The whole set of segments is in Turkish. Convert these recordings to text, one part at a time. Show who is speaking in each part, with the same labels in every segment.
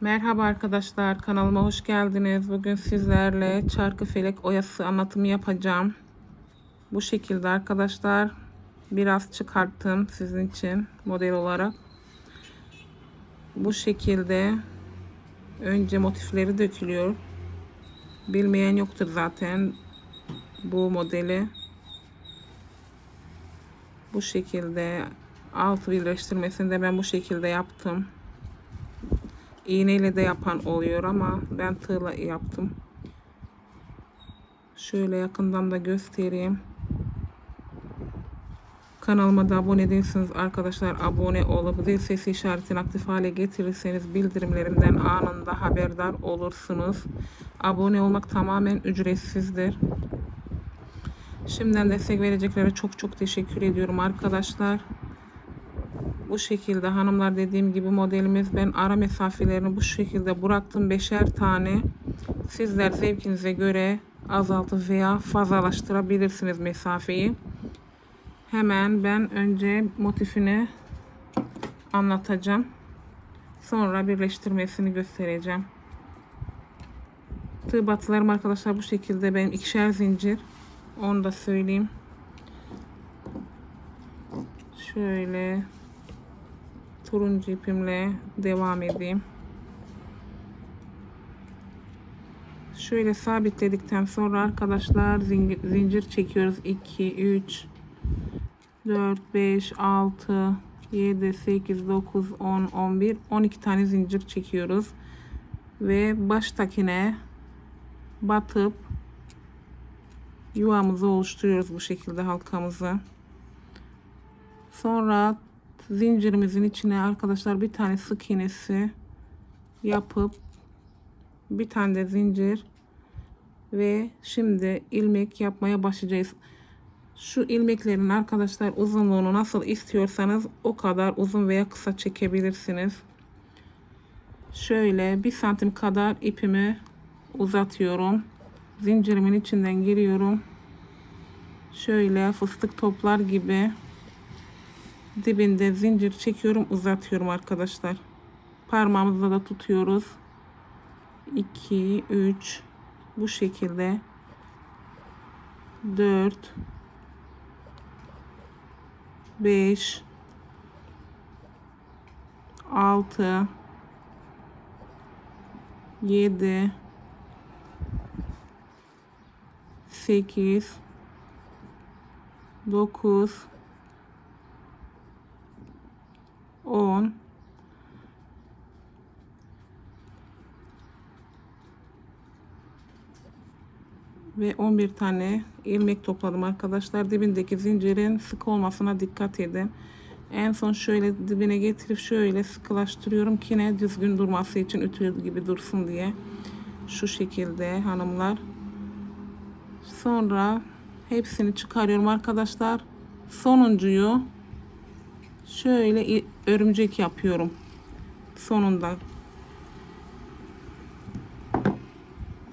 Speaker 1: Merhaba arkadaşlar kanalıma hoş geldiniz. Bugün sizlerle çarkı felek oyası anlatımı yapacağım. Bu şekilde arkadaşlar biraz çıkarttım sizin için model olarak. Bu şekilde önce motifleri dökülüyor. Bilmeyen yoktur zaten bu modeli. Bu şekilde altı birleştirmesini de ben bu şekilde yaptım. İğneyle de yapan oluyor ama ben tığla yaptım. Şöyle yakından da göstereyim. Kanalıma da abone değilsiniz arkadaşlar abone olup zil sesi işaretini aktif hale getirirseniz bildirimlerimden anında haberdar olursunuz. Abone olmak tamamen ücretsizdir. Şimdiden destek vereceklere çok çok teşekkür ediyorum arkadaşlar. Bu şekilde hanımlar dediğim gibi modelimiz ben ara mesafelerini bu şekilde bıraktım. Beşer tane. Sizler zevkinize göre azaltıp veya fazlalaştırabilirsiniz mesafeyi. Hemen ben önce motifini anlatacağım. Sonra birleştirmesini göstereceğim. Tığ batılarım arkadaşlar bu şekilde benim ikişer zincir. Onu da söyleyeyim. Şöyle turuncu ipimle devam edeyim. Şöyle sabitledikten sonra arkadaşlar zincir, çekiyoruz. 2, 3, 4, 5, 6, 7, 8, 9, 10, 11, 12 tane zincir çekiyoruz. Ve baştakine batıp yuvamızı oluşturuyoruz bu şekilde halkamızı. Sonra zincirimizin içine arkadaşlar bir tane sık iğnesi yapıp bir tane de zincir ve şimdi ilmek yapmaya başlayacağız. Şu ilmeklerin arkadaşlar uzunluğunu nasıl istiyorsanız o kadar uzun veya kısa çekebilirsiniz. Şöyle bir santim kadar ipimi uzatıyorum. Zincirimin içinden giriyorum. Şöyle fıstık toplar gibi dibinde zincir çekiyorum uzatıyorum arkadaşlar. Parmağımızla da tutuyoruz. 2 3 bu şekilde. 4 5 6 7 8 9 10 ve 11 tane ilmek topladım arkadaşlar. Dibindeki zincirin sık olmasına dikkat edin. En son şöyle dibine getirip şöyle sıkılaştırıyorum ki ne düzgün durması için ütü gibi dursun diye. Şu şekilde hanımlar. Sonra hepsini çıkarıyorum arkadaşlar. Sonuncuyu şöyle örümcek yapıyorum. Sonunda.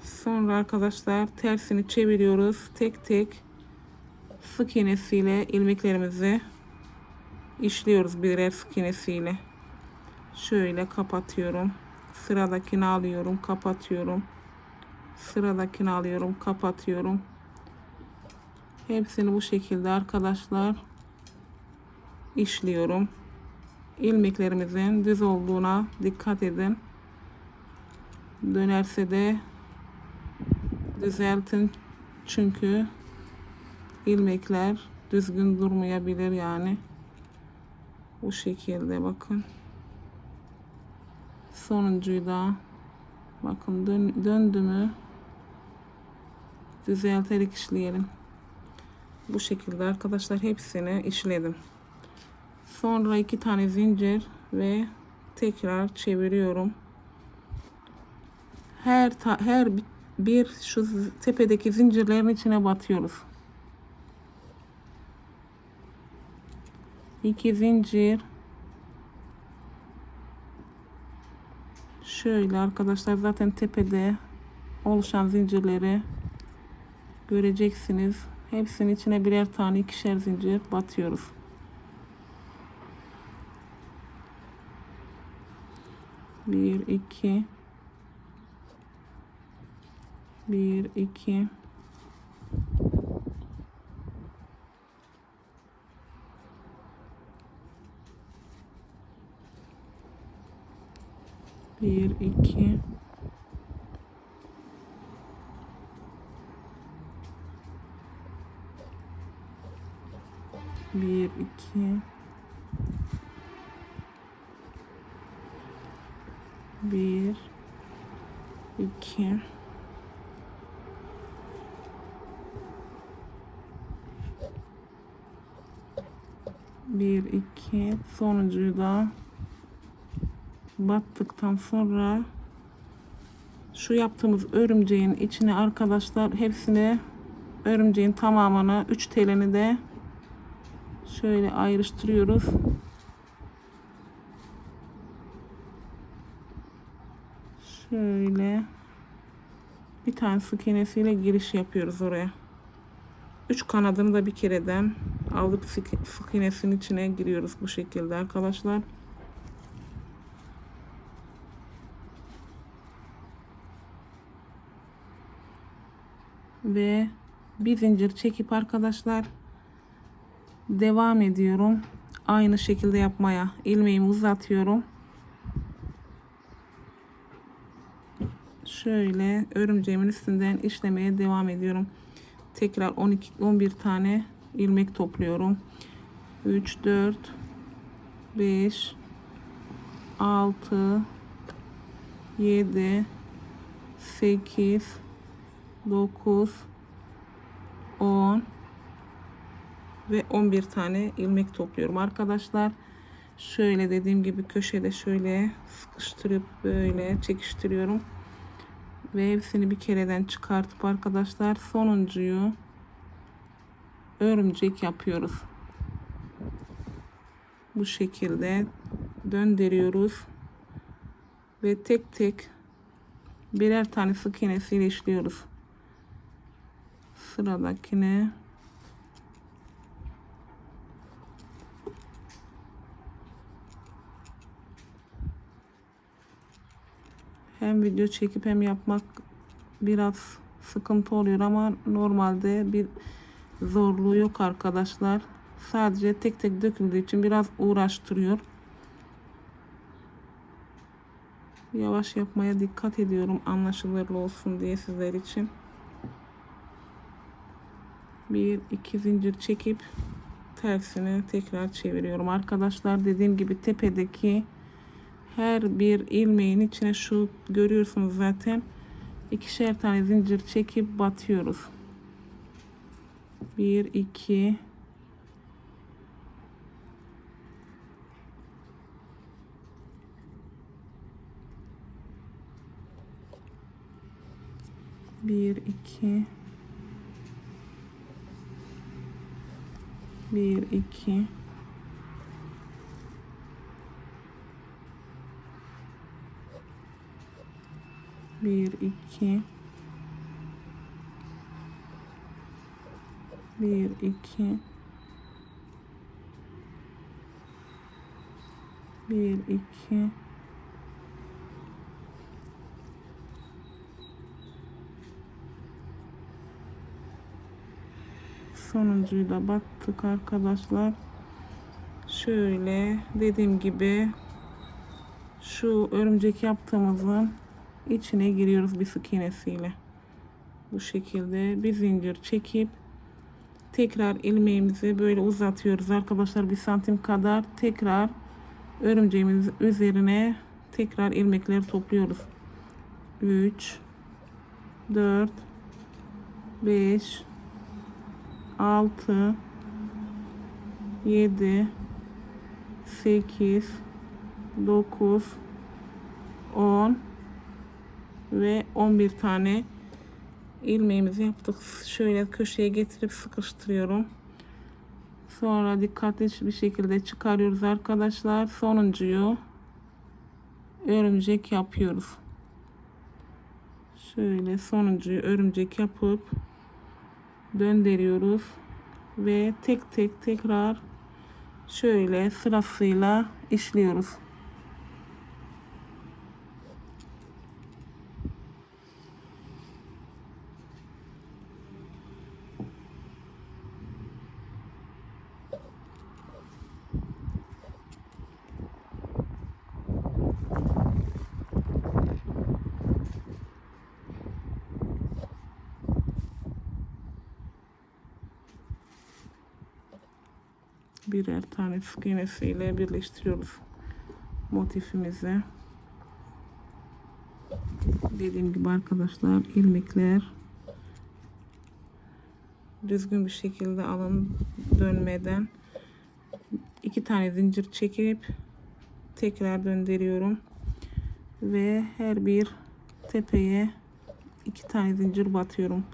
Speaker 1: Sonra arkadaşlar tersini çeviriyoruz. Tek tek sık iğnesiyle ilmeklerimizi işliyoruz birer sık iğnesiyle. Şöyle kapatıyorum. Sıradakini alıyorum kapatıyorum. Sıradakini alıyorum kapatıyorum. Hepsini bu şekilde arkadaşlar işliyorum. İlmeklerimizin düz olduğuna dikkat edin. Dönerse de düzeltin. Çünkü ilmekler düzgün durmayabilir yani. Bu şekilde bakın. Sonuncuyu da bakın dön, döndü mü düzelterek işleyelim. Bu şekilde arkadaşlar hepsini işledim. Sonra iki tane zincir ve tekrar çeviriyorum. Her her bir şu tepedeki zincirlerin içine batıyoruz. İki zincir. Şöyle arkadaşlar zaten tepede oluşan zincirleri göreceksiniz. Hepsinin içine birer tane ikişer zincir batıyoruz. Bir, iki. Bir, iki. Bir, iki. Bir, iki. Bir, iki. Bir, iki. Sonuncuyu da battıktan sonra şu yaptığımız örümceğin içine arkadaşlar hepsini örümceğin tamamını 3 telini de şöyle ayrıştırıyoruz. Şöyle bir tane sık iğnesiyle giriş yapıyoruz oraya. Üç kanadını da bir kereden alıp sık iğnesinin içine giriyoruz bu şekilde arkadaşlar. Ve bir zincir çekip arkadaşlar devam ediyorum. Aynı şekilde yapmaya ilmeğimi uzatıyorum. Şöyle örümceğimin üstünden işlemeye devam ediyorum. Tekrar 12 11 tane ilmek topluyorum. 3 4 5 6 7 8 9 10 ve 11 tane ilmek topluyorum arkadaşlar. Şöyle dediğim gibi köşede şöyle sıkıştırıp böyle çekiştiriyorum. Ve hepsini bir kereden çıkartıp arkadaşlar sonuncuyu örümcek yapıyoruz. Bu şekilde döndürüyoruz. Ve tek tek birer tane sık iğnesiyle işliyoruz. Sıradakine hem video çekip hem yapmak biraz sıkıntı oluyor ama normalde bir zorluğu yok arkadaşlar. Sadece tek tek döküldüğü için biraz uğraştırıyor. Yavaş yapmaya dikkat ediyorum anlaşılırlı olsun diye sizler için. Bir iki zincir çekip tersini tekrar çeviriyorum. Arkadaşlar dediğim gibi tepedeki her bir ilmeğin içine şu görüyorsunuz zaten. İkişer tane zincir çekip batıyoruz. 1 2 bir iki. Bir iki bir iki. Bir iki. Bir iki. Sonuncuyu da battık arkadaşlar. Şöyle dediğim gibi şu örümcek yaptığımızın içine giriyoruz bir sık iğnesiyle. Bu şekilde bir zincir çekip tekrar ilmeğimizi böyle uzatıyoruz arkadaşlar bir santim kadar tekrar örümceğimiz üzerine tekrar ilmekleri topluyoruz. 3 4 5 6 7 8 9 10 ve 11 tane ilmeğimizi yaptık. Şöyle köşeye getirip sıkıştırıyorum. Sonra dikkatli bir şekilde çıkarıyoruz arkadaşlar. Sonuncuyu örümcek yapıyoruz. Şöyle sonuncuyu örümcek yapıp döndürüyoruz ve tek tek tekrar şöyle sırasıyla işliyoruz. birer tane sık iğnesiyle birleştiriyoruz motifimizi. Dediğim gibi arkadaşlar ilmekler düzgün bir şekilde alın dönmeden iki tane zincir çekip tekrar döndürüyorum ve her bir tepeye iki tane zincir batıyorum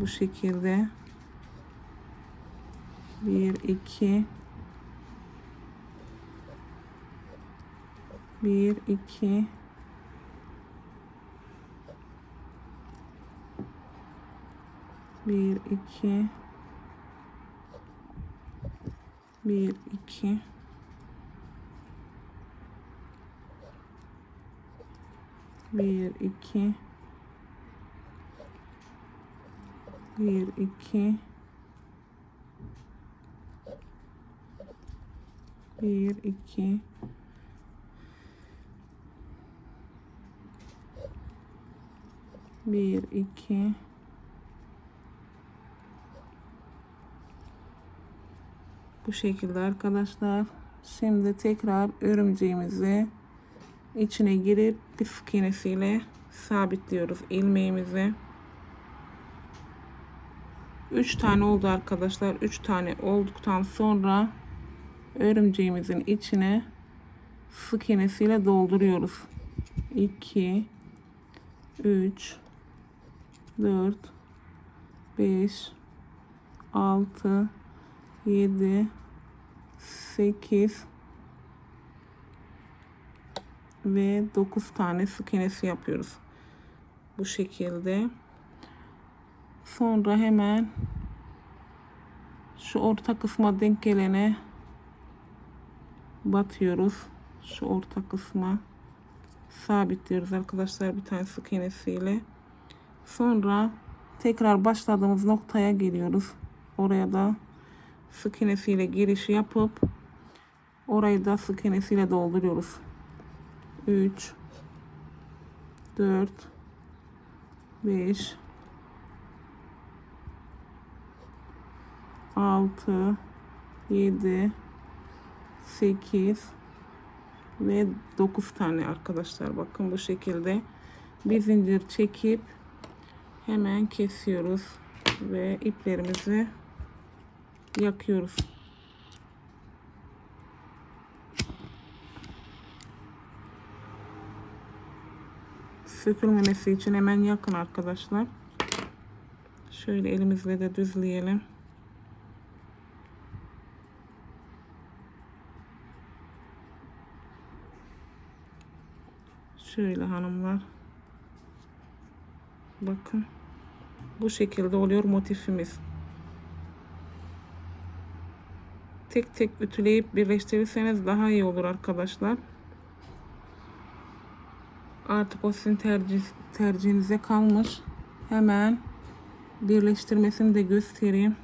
Speaker 1: bu şekilde bir iki 1 2 1 2 1 2 1 2 1 2 1 2 bir iki. Bu şekilde arkadaşlar. Şimdi tekrar örümceğimizi içine girip bir sık iğnesiyle sabitliyoruz ilmeğimizi. 3 tane oldu arkadaşlar. 3 tane olduktan sonra örümceğimizin içine sık iğnesiyle dolduruyoruz. 2 3 4 5 6 7 8 ve 9 tane sık iğnesi yapıyoruz. Bu şekilde. Sonra hemen şu orta kısma denk gelene batıyoruz. Şu orta kısma sabitliyoruz arkadaşlar bir tane sık iğnesiyle. Sonra tekrar başladığımız noktaya geliyoruz. Oraya da sık iğnesiyle giriş yapıp orayı da sık iğnesiyle dolduruyoruz. 3 4 5 6 7 8 ve 9 tane arkadaşlar bakın bu şekilde bir zincir çekip hemen kesiyoruz ve iplerimizi yakıyoruz. Sökülmemesi için hemen yakın arkadaşlar. Şöyle elimizle de düzleyelim. Şöyle hanımlar. Bakın. Bu şekilde oluyor motifimiz. Tek tek ütüleyip birleştirirseniz daha iyi olur arkadaşlar. Artık o sizin tercih, tercihinize kalmış. Hemen birleştirmesini de göstereyim.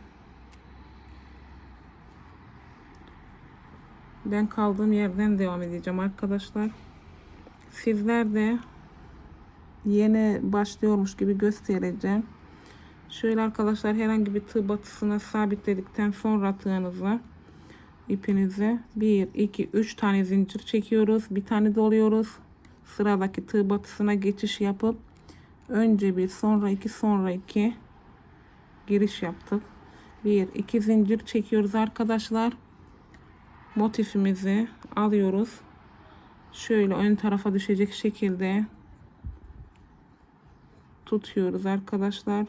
Speaker 1: Ben kaldığım yerden devam edeceğim arkadaşlar. Sizler de yeni başlıyormuş gibi göstereceğim. Şöyle arkadaşlar herhangi bir tığ batısına sabitledikten sonra tığınızı ipinizi 1 2 3 tane zincir çekiyoruz. Bir tane doluyoruz. Sıradaki tığ batısına geçiş yapıp önce bir sonra iki sonra iki giriş yaptık. 1 2 zincir çekiyoruz arkadaşlar. Motifimizi alıyoruz. Şöyle ön tarafa düşecek şekilde tutuyoruz arkadaşlar.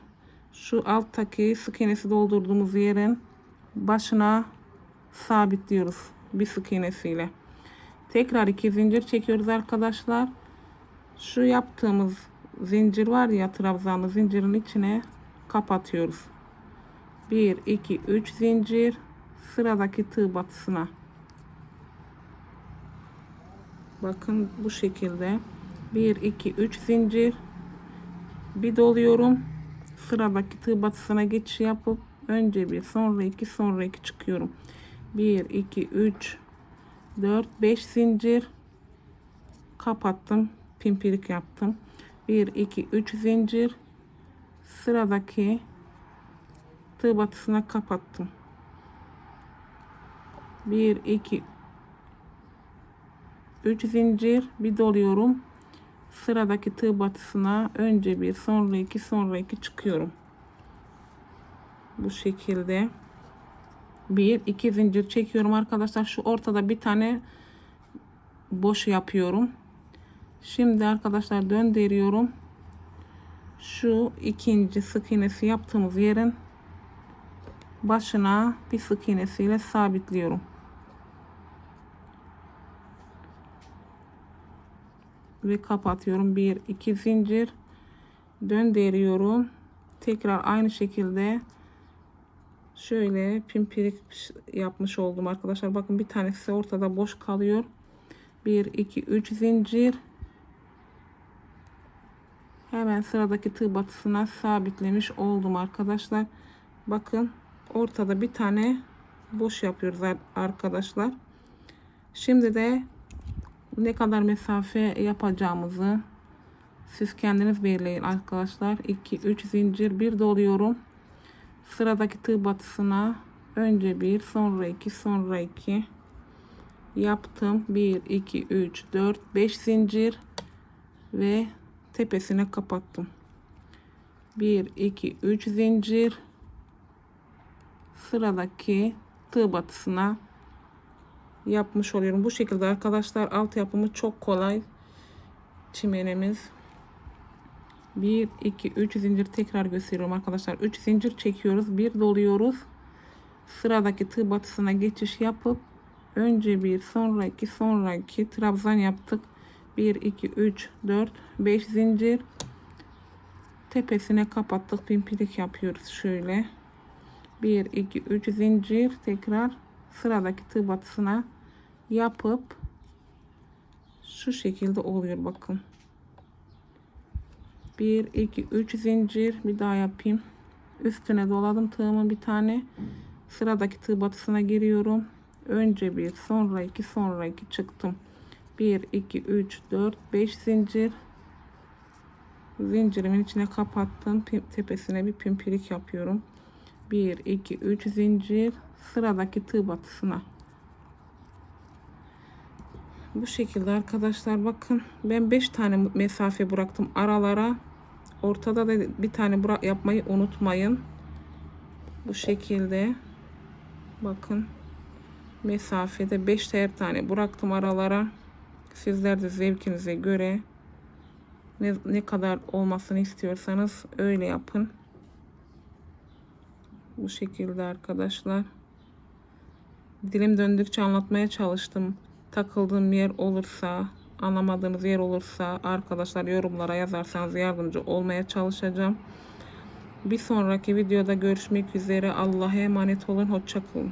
Speaker 1: Şu alttaki sık iğnesi doldurduğumuz yerin başına sabitliyoruz bir sık iğnesiyle. Tekrar iki zincir çekiyoruz arkadaşlar. Şu yaptığımız zincir var ya trabzanlı zincirin içine kapatıyoruz. 1 2 3 zincir sıradaki tığ batısına. Bakın bu şekilde 1 2 3 zincir bir doluyorum. Sıradaki tığ batısına geçiş yapıp önce bir sonra iki sonra iki çıkıyorum. 1 2 3 4 5 zincir kapattım pimpirik yaptım 1 2 3 zincir sıradaki tığ batısına kapattım 1 2 3 zincir bir doluyorum. Sıradaki tığ batısına önce bir sonra iki sonra iki çıkıyorum. Bu şekilde. Bir iki zincir çekiyorum arkadaşlar. Şu ortada bir tane boş yapıyorum. Şimdi arkadaşlar döndürüyorum. Şu ikinci sık iğnesi yaptığımız yerin başına bir sık iğnesiyle sabitliyorum. Ve kapatıyorum. Bir iki zincir döndürüyorum. Tekrar aynı şekilde şöyle pimpirik yapmış oldum arkadaşlar. Bakın bir tanesi ortada boş kalıyor. 1 2 3 zincir hemen sıradaki tığ batısına sabitlemiş oldum arkadaşlar. Bakın ortada bir tane boş yapıyoruz ar- arkadaşlar. Şimdi de ne kadar mesafe yapacağımızı siz kendiniz belirleyin arkadaşlar. 2 3 zincir bir doluyorum. Sıradaki tığ batısına önce bir sonra iki sonra iki yaptım. 1 2 3 4 5 zincir ve tepesine kapattım. 1 2 3 zincir sıradaki tığ batısına yapmış oluyorum. Bu şekilde arkadaşlar alt yapımı çok kolay. Çimenimiz 1 2 3 zincir tekrar gösteriyorum arkadaşlar. 3 zincir çekiyoruz. Bir doluyoruz. Sıradaki tığ batısına geçiş yapıp önce bir sonra iki sonra iki trabzan yaptık. 1 2 3 4 5 zincir tepesine kapattık. Pimpirik yapıyoruz şöyle. 1 2 3 zincir tekrar sıradaki tığ batısına yapıp şu şekilde oluyor bakın. 1 2 3 zincir bir daha yapayım. Üstüne doladım tığımın bir tane. Sıradaki tığ batısına giriyorum. Önce bir, sonra iki, sonra iki çıktım. 1 2 3 4 5 zincir. Zincirimin içine kapattım. Tepesine bir pimpirik yapıyorum. 1 2 3 zincir sıradaki tığ batısına. Bu şekilde arkadaşlar bakın ben 5 tane mesafe bıraktım aralara. Ortada da bir tane bırak yapmayı unutmayın. Bu şekilde bakın mesafede 5'ter tane bıraktım aralara. Sizler de zevkinize göre ne, ne kadar olmasını istiyorsanız öyle yapın. Bu şekilde arkadaşlar. Dilim döndükçe anlatmaya çalıştım. Takıldığım yer olursa, anlamadığınız yer olursa arkadaşlar yorumlara yazarsanız yardımcı olmaya çalışacağım. Bir sonraki videoda görüşmek üzere. Allah'a emanet olun. Hoşçakalın.